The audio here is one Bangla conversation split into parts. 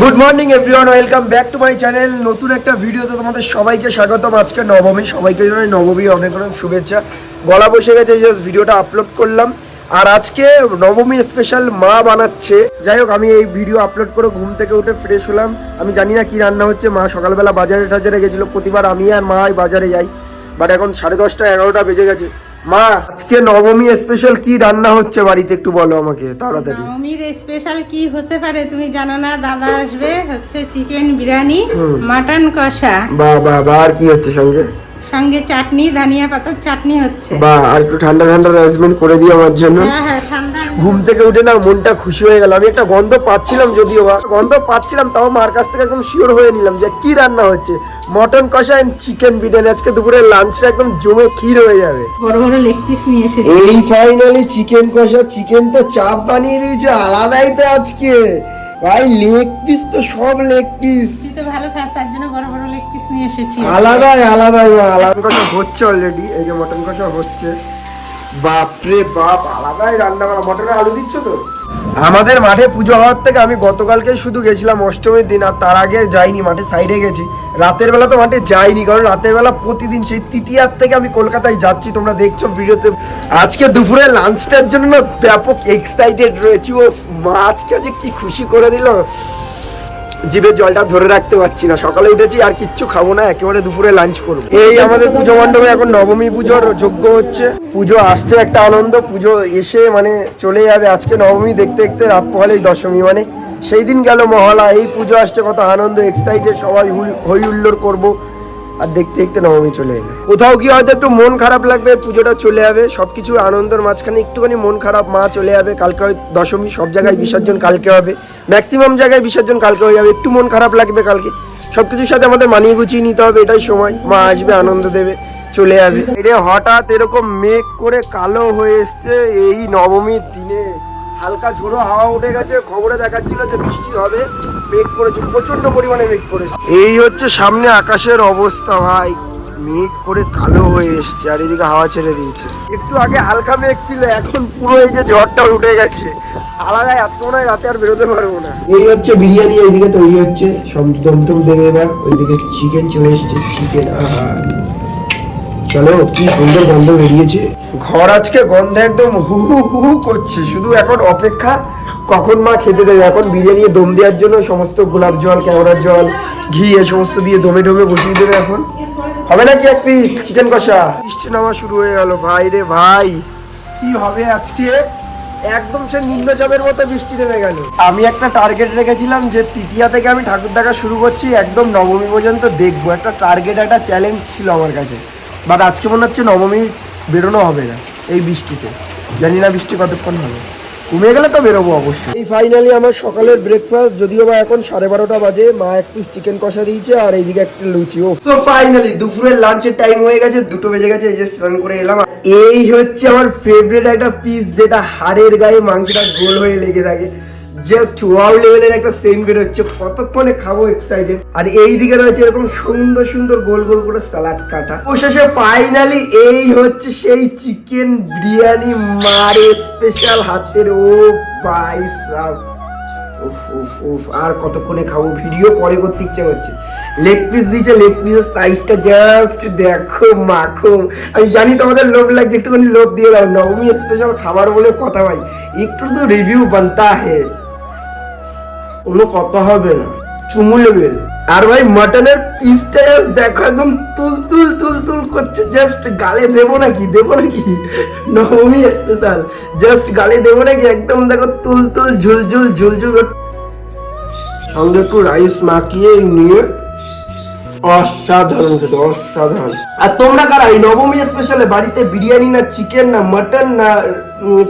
Good morning everyone welcome back to my channel নতুন একটা ভিডিওতে তোমাদের সবাইকে স্বাগতম। আজকে নবমী। সবাইকে জানাই নবমী। অনেক অনেক শুভেচ্ছা। গলা বসে গেছে জাস্ট ভিডিওটা আপলোড করলাম। আর আজকে নবমী স্পেশাল মা বানাচ্ছে। যাই হোক, আমি এই ভিডিও আপলোড করে ঘুম থেকে উঠে ফ্রেশ হলাম। আমি জানি না কি রান্না হচ্ছে। মা সকালবেলা বাজারে টাজারে গেছিল। প্রতিবার আমি আর মা বাজারে যাই। বাট এখন সাড়ে দশটা, এগারোটা বেজে গেছে। মা আজকে নবমী স্পেশাল কি রান্না হচ্ছে বাড়িতে একটু বলো আমাকে তাড়াতাড়ি। নবমীর স্পেশাল কি হতে পারে তুমি জানো না? দাদা আসবে হচ্ছে চিকেন বিরিয়ানি মাটন কষা। বা বা বা আর কি হচ্ছে সঙ্গে? সঙ্গে চাটনি ধনিয়া পাতার চাটনি হচ্ছে। বা আর একটু ঠান্ডা ঠান্ডা অ্যারেঞ্জমেন্ট করে দিও আমার জন্য। হ্যাঁ হ্যাঁ ঠান্ডা ঘুম থেকে উঠে না মনটা খুশি হয়ে গেল। আমি একটা গন্ধ পাচ্ছিলাম যদিও বা। গন্ধ পাচ্ছিলাম তাও মার কাছ থেকে একদম শিওর হয়ে নিলাম যে কি রান্না হচ্ছে। মটন কষা এন্ড চিকেন বিরিয়ানি। আজকে দুপুরে লাঞ্চটা একদম জমে ক্ষীর হয়ে যাবে। বড় বড় লেগ পিস নিয়ে এসেছি। এই ফাইনালি চিকেন কষা চিকেন তো চাপ বানিয়ে দিয়েছে আলাদাই তো আজকে। ভাই লেগ পিস তো সব লেগ পিস তুই তো ভালো খাস তার জন্য বড় বড় লেগ পিস নিয়ে এসেছি। আলাদাই আলাদাই আলাদা। কষা হচ্ছে অলরেডি এই যে মটন কষা হচ্ছে। বাপরে বাপ আলাদাই রান্না করা মটনে আলু দিচ্ছ তো? আমাদের মাঠে পুজো হওয়ার থেকে আমি গতকালকে শুধু গেছিলাম অষ্টমীর দিন আর তার আগে যাইনি মাঠে সাইডে গেছি। রাতের বেলা তো মাঠে যাইনি, কারণ রাতের বেলা প্রতিদিন সেই তৃতীয়ার থেকে আমি কলকাতায় যাচ্ছি, তোমরা দেখছ ভিডিওতে। আজকে দুপুরে লাঞ্চটার জন্য ব্যাপক এক্সাইটেড রয়েছি, ও মাছটা যে কি খুশি করে দিল। জিভের জলটা ধরে রাখতে পারছি না। সকালে উঠেছি, আর কিচ্ছু খাব না, একেবারে দুপুরে লাঞ্চ করব। এই আমাদের পুজো মণ্ডপে এখন নবমী পুজোর যোগ্য হচ্ছে। পুজো আসছে একটা আনন্দ, পুজো এসে মানে চলে যাবে। আজকে নবমী দেখতে দেখতে রাত পোহালেই দশমী মানে সেই দিন গেল মহলা এই পুজো আসছে, কত আনন্দ এক্সাইটেড সবাই হই হুল্লোড় করব। আর দেখতে দেখতে নবমী চলে এলো। কোথাও কি হয়তো একটু মন খারাপ লাগবে পুজোটা চলে যাবে সব সবকিছু আনন্দের মাঝখানে একটুখানি মন খারাপ মা চলে যাবে কালকে দশমী সব জায়গায় বিসর্জন কালকে হবে। ম্যাক্সিমাম জায়গায় বিসর্জন কালকে হয়ে যাবে একটু মন খারাপ লাগবে কালকে। সবকিছুর সাথে আমাদের মানিয়ে গুছিয়ে নিতে হবে এটাই সময়। মা আসবে আনন্দ দেবে চলে যাবে। এটা হঠাৎ এরকম মেঘ করে কালো হয়ে এসছে এই নবমীর দিনে। হালকা ঝোড়ো হাওয়া উঠে গেছে খবরে দেখাচ্ছিল যে বৃষ্টি হবে মেঘ করেছে প্রচণ্ড পরিমাণে মেঘ করেছে। এই হচ্ছে সামনে আকাশের অবস্থা ভাই। মেঘ করে কালো হয়ে এসছে আর এদিকে হাওয়া ছেড়ে দিয়েছে। একটু আগে হালকা মেঘ ছিল এখন পুরো এই যে ঝড়টা উঠে গেছে। আলাদাই আজকে মনে হয় রাতে আর বেরোতে পারব না। এই হচ্ছে বিরিয়ানি এইদিকে তৈরি হচ্ছে সব দমটম দেবে এবার। ওইদিকে চিকেন চলে এসছে চিকেন চলো কি সুন্দর গন্ধ বেরিয়েছে। ঘর আজকে গন্ধে একদম হু হু হু হু করছে। শুধু এখন অপেক্ষা কখন মা খেতে দেবে? এখন বিরিয়ানি দম দেওয়ার জন্য সমস্ত গোলাপ জল কেওড়ার জল ঘি এ সমস্ত দিয়ে দমে দমে বসিয়ে দেবে এখন। হবে নাকি এক পিস চিকেন কষা? বৃষ্টি নামা শুরু হয়ে গেল। ভাই রে ভাই কি হবে আজকে? একদম সে নিম্নচাপের মতো বৃষ্টি নেমে গেল। আমি একটা টার্গেট রেখেছিলাম যে তৃতীয়া থেকে আমি ঠাকুর দেখা শুরু করছি একদম নবমী পর্যন্ত দেখব। একটা টার্গেট একটা চ্যালেঞ্জ ছিল আমার কাছে। বাট আজকে মনে হচ্ছে নবমী বেরোনো হবে না এই বৃষ্টিতে। জানি না বৃষ্টি কতক্ষণ হবে। কমে গেলে তো বেরোবো অবশ্যই। এই ফাইনালি আমার সকালের ব্রেকফাস্ট যদিও বা এখন সাড়ে বারোটা বাজে মা এক পিস চিকেন কষা দিয়েছে আর এইদিকে একটা লুচি। ও সো ফাইনালি দুপুরের লাঞ্চের টাইম হয়ে গেছে দুটো বেজে গেছে এই যে স্নান করে এলাম। এই হচ্ছে আমার ফেভারিট একটা পিস যেটা হাড়ের গায়ে মাংসটা গোল হয়ে লেগে থাকে। জাস্ট ওয়াও লেভেলের একটা সেন্ট বের হচ্ছে কতক্ষণে খাব এক্সাইটেড আর এই দিকে রয়েছে এরকম সুন্দর সুন্দর গোল গোল করে স্যালাড কাটা। ও অবশেষে ফাইনালি এই হচ্ছে সেই চিকেন বিরিয়ানি মারে স্পেশাল হাতের। ও ভাই উফ উফ উফ, আর কতক্ষণে খাব? ভিডিও পরে করতে ইচ্ছে করছে। লেগ পিস দিয়েছে লেগ পিসের সাইজটা জাস্ট দেখো, মাখো। আমি জানি তোমাদের লোভ লাগছে, একটুখানি লোভ দিয়ে দাও। নবমী স্পেশাল খাবার বলে কথা ভাই। একটু তো রিভিউ বানতা হে। কোনো কথা হবে না। চুমু লেভেল আর ভাই, মাটনের পিসটা জাস্ট দেখো, একদম তুল তুল তুল তুল করছে। জাস্ট গালে দেবো নাকি? দেবো নাকি? নবমী স্পেশাল জাস্ট গালে দেবো নাকি? একদম দেখো, তুল তুল ঝুলঝুল ঝুলঝুল সঙ্গে একটু রাইস মাখিয়ে নিয়ে অসাধারণ খেতে অসাধারণ। আর তোমরা কারা এই নবমী স্পেশালে বাড়িতে বিরিয়ানি না চিকেন না মাটন না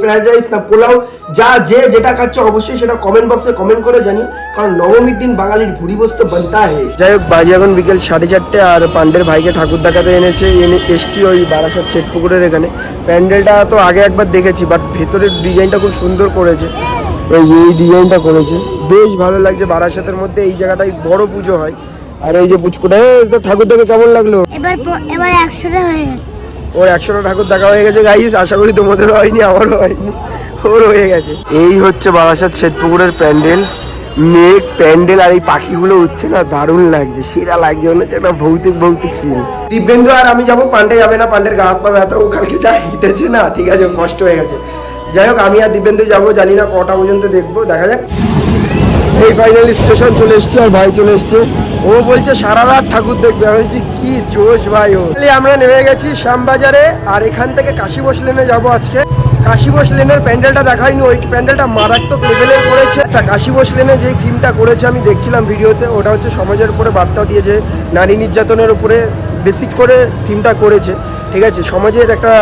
ফ্রাইড রাইস না পোলাও যা যে যেটা খাচ্ছ অবশ্যই সেটা কমেন্ট বক্সে কমেন্ট করে জানি কারণ নবমীর দিন বাঙালির ভুড়ি বসতে বানতা হে। যাই হোক বাজে এখন বিকেল সাড়ে চারটে আর পান্ডের ভাইকে ঠাকুর দেখাতে এনেছে এনে এসছি ওই বারাসাত শেখ পুকুরের এখানে। প্যান্ডেলটা তো আগে একবার দেখেছি বাট ভেতরের ডিজাইনটা খুব সুন্দর করেছে। এই এই ডিজাইনটা করেছে। বেশ ভালো লাগছে বারাসাতের মধ্যে এই জায়গাটায় বড় পুজো হয়। আর এই যে পুচকুটা তো ঠাকুর দেখে কেমন লাগল? এবার এবার হয়ে গেছে। ওর একশোটা ঠাকুর দেখা হয়ে গেছে গাইস আশা করি তোমাদেরও হয়নি আমারও হয়নি ওর হয়ে গেছে। এই হচ্ছে বারাসাত শেঠপুকুরের প্যান্ডেল মেঘ প্যান্ডেল আর এই পাখিগুলো উঠছে না দারুণ লাগছে সেরা লাগছে মনে হচ্ছে একটা ভৌতিক ভৌতিক সিন দিব্যেন্দু আর আমি যাব পান্ডে যাবে না পান্ডের গা হাত পা ব্যথা ও কালকে যা হেঁটেছে না ঠিক আছে কষ্ট হয়ে গেছে। যাই হোক আমি আর দিব্যেন্দু যাব জানি না কটা পর্যন্ত দেখব দেখা যাক। এই ফাইনালি স্টেশন চলে এসছে আর ভাই চলে এসছে। ও বলছে সারা রাত ঠাকুর দেখবে। আমি বলছি, কি জোশ ভাই ও। আমরা নেমে গেছি শ্যামবাজারে আর এখান থেকে কাশী বস লেনে যাব আজকে। কাশী বস লেনের প্যান্ডেলটা দেখাইনি, ওই প্যান্ডেলটা মারাত্মক লেভেলের করেছে। আচ্ছা কাশী বস লেনে যেই থিমটা করেছে আমি দেখছিলাম ভিডিওতে, ওটা হচ্ছে সমাজের উপরে বার্তা দিয়েছে নারী নির্যাতনের উপরে বেসিক করে থিমটা করেছে। ঠিক আছে, সমাজের একটা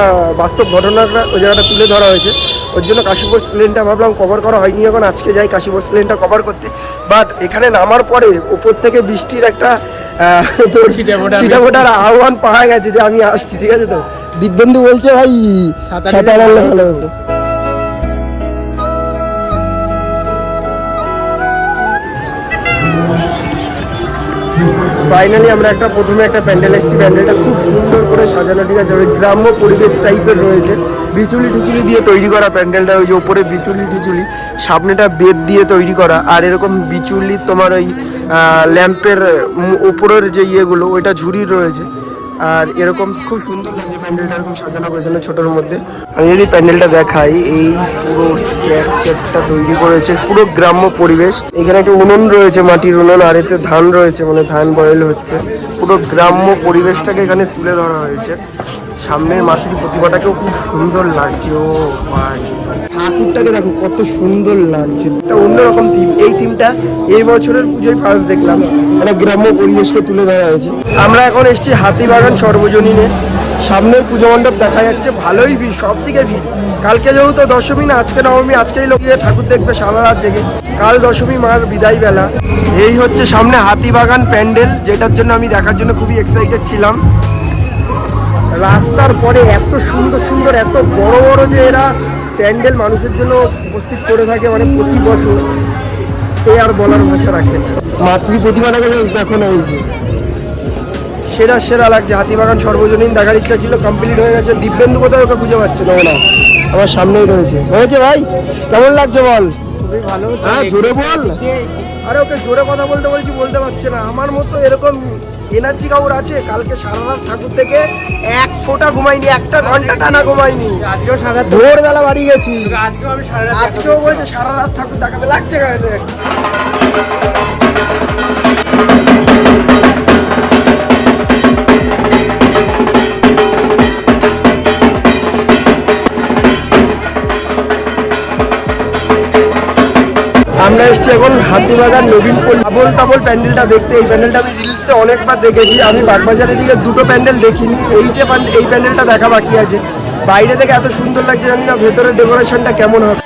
বাস্তব ঘটনাটা ওই জায়গাটা তুলে ধরা হয়েছে। ওর জন্য কাশীপুর লেনটা ভাবলাম কভার করা হয়নি এখন আজকে যাই কাশীপুর লেনটা কভার করতে। বাট এখানে নামার পরে উপর থেকে বৃষ্টির একটা তোর ছিটাফোটার আহ্বান পাওয়া গেছে যে আমি আসছি ঠিক আছে তো? দিব্যন্দু বলছে ভাই ছাতা ভালো ফাইনালি আমরা একটা প্রথমে একটা প্যান্ডেল এসেছি। প্যান্ডেলটা খুব সুন্দর করে সাজানো, ঠিক আছে? ওই গ্রাম্য পরিবেশ টাইপের রয়েছে। বিচুলি টিচুলি দিয়ে তৈরি করা প্যান্ডেলটা, ওই যে ওপরে বিচুলি টিচুলি, সামনেটা বেদ দিয়ে তৈরি করা, আর এরকম বিচুলি তোমার ওই ল্যাম্পের ওপরের যে ইয়েগুলো, ওইটা ঝুড়ি রয়েছে। আর এরকম খুব সুন্দর লাগছে প্যান্ডেলটা এরকম সাজানো গোছানো ছোটোর মধ্যে, আমি যদি প্যান্ডেলটা দেখাই, এই পুরো স্ট্রাকচারটা তৈরি করেছে, পুরো গ্রাম্য পরিবেশ। এখানে একটা উনুন রয়েছে, মাটির উনুন, আর এতে ধান রয়েছে মানে ধান বয়েল হচ্ছে। পুরো গ্রাম্য পরিবেশটাকে এখানে তুলে ধরা হয়েছে। সামনের মাটির প্রতিমাটাকেও খুব সুন্দর লাগছে, ও ভাই ঠাকুরটাকে দেখো কত সুন্দর লাগছে। একটা অন্যরকম থিম এই থিমটা এই বছরের পুজোয় ফার্স্ট দেখলাম। একটা গ্রাম্য পরিবেশকে তুলে ধরা হয়েছে। আমরা এখন এসেছি হাতিবাগান সর্বজনীনে। সামনের পুজো মণ্ডপ দেখা যাচ্ছে ভালোই ভিড় সব দিকে ভিড়। কালকে যেহেতু দশমী না আজকে নবমী আজকেই লোক ঠাকুর দেখবে সারা রাত জেগে। কাল দশমী মার বিদায় বেলা। এই হচ্ছে সামনে হাতিবাগান প্যান্ডেল যেটার জন্য আমি দেখার জন্য খুবই এক্সাইটেড ছিলাম। রাস্তার পরে এত সুন্দর সুন্দর এত বড় বড় যে এরা প্যান্ডেল মানুষের জন্য উপস্থিত করে থাকে মানে প্রতি বছর। এ আর বলার ভাষা রাখে না। মাতৃ প্রতিমাটাকে দেখো না এই যে। সেরা সেরা লাগছে। হাতিবাগান সর্বজনীন দেখার ইচ্ছা ছিল কমপ্লিট হয়ে গেছে। দিব্যেন্দু কোথায় ওকে খুঁজে পাচ্ছে? না না। আমার সামনেই রয়েছে। রয়েছে ভাই? কেমন লাগছে বল? খুবই ভালো। হ্যাঁ জোরে বল। আরে ওকে জোরে কথা বলতে বলছি বলতে পারছে না। আমার মতো এরকম এনার্জি কাউর আছে? কালকে সারা রাত ঠাকুর থেকে এক ফোঁটা ঘুমাইনি একটা ঘণ্টা টানা ঘুমাইনি। আজকেও সারা ভোরবেলা বাড়ি গেছি। আজকেও আমি সারা আজকেও বলছে সারা রাত ঠাকুর দেখাবে। লাগছে গায়ে এসেছি এখন হাতিবাগান নবীন আবল তাবল প্যান্ডেলটা দেখতে। এই প্যান্ডেলটা আমি রিলসে অনেকবার দেখেছি। আমি বাগবাজারের দিকে দুটো প্যান্ডেল দেখিনি। এইটা এই প্যান্ডেলটা দেখা বাকি আছে। বাইরে থেকে এত সুন্দর লাগছে জানি না ভেতরের ডেকোরেশনটা কেমন হবে।